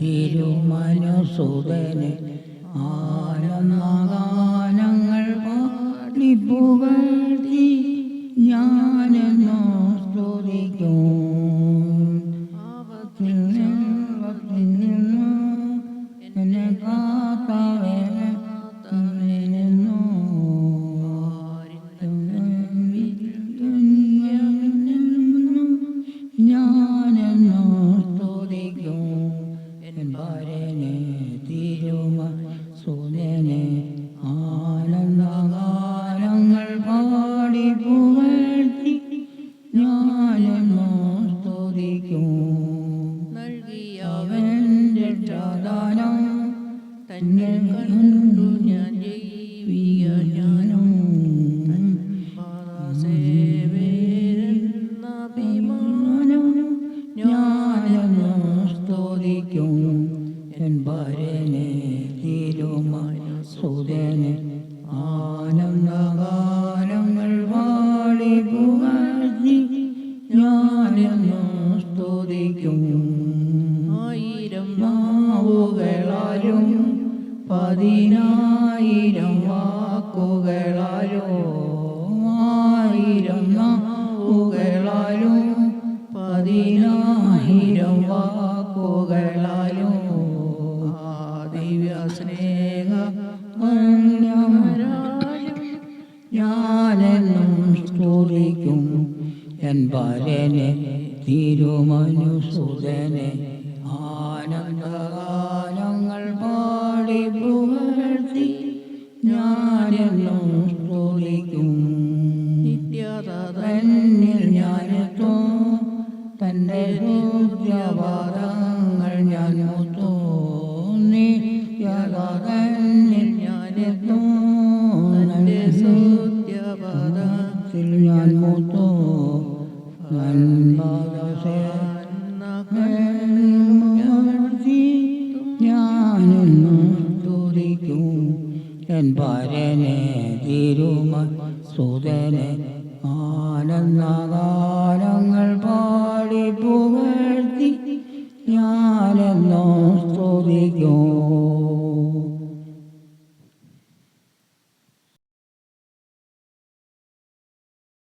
തിരുമനുസുതനെ ആനന്ദഗാനങ്ങൾ N ഭാര്യനെ തിരുമ സുതനെ ആനന്ദഗാനങ്ങൾ പാടി പുകഴ്ത്തി ഞാനെന്നോ സ്തുതിക്കും. അവന്റെ ചാദാനം തന്നെ കണ്ടു ഞാൻ ജൈവിക ജ്ഞാനം ഞാനെന്നോ സ്തുതിക്കും. ഭാര്യനെ തിരുമായ സുതനെ ആനന്ദഗാനങ്ങൾ വാളി പുകഴ്ത്തി ഞാനെന്നു സ്തുതിക്കും. ആയിരം നാവുകളാലും പതിനായിരം വാക്കുകളാലോ ആയിരം നാവുകളാലും പതിനായിരം വാക്കുകളാലും സ്നേഹ ഞാനെന്നും സ്തുതിക്കും എൻ ആനന്ദഗാനങ്ങൾ പാടി ഞാൻ മുത്തു ഞാനെന്നും സ്തുതിക്കും. പാടി പുകഴ്ത്തി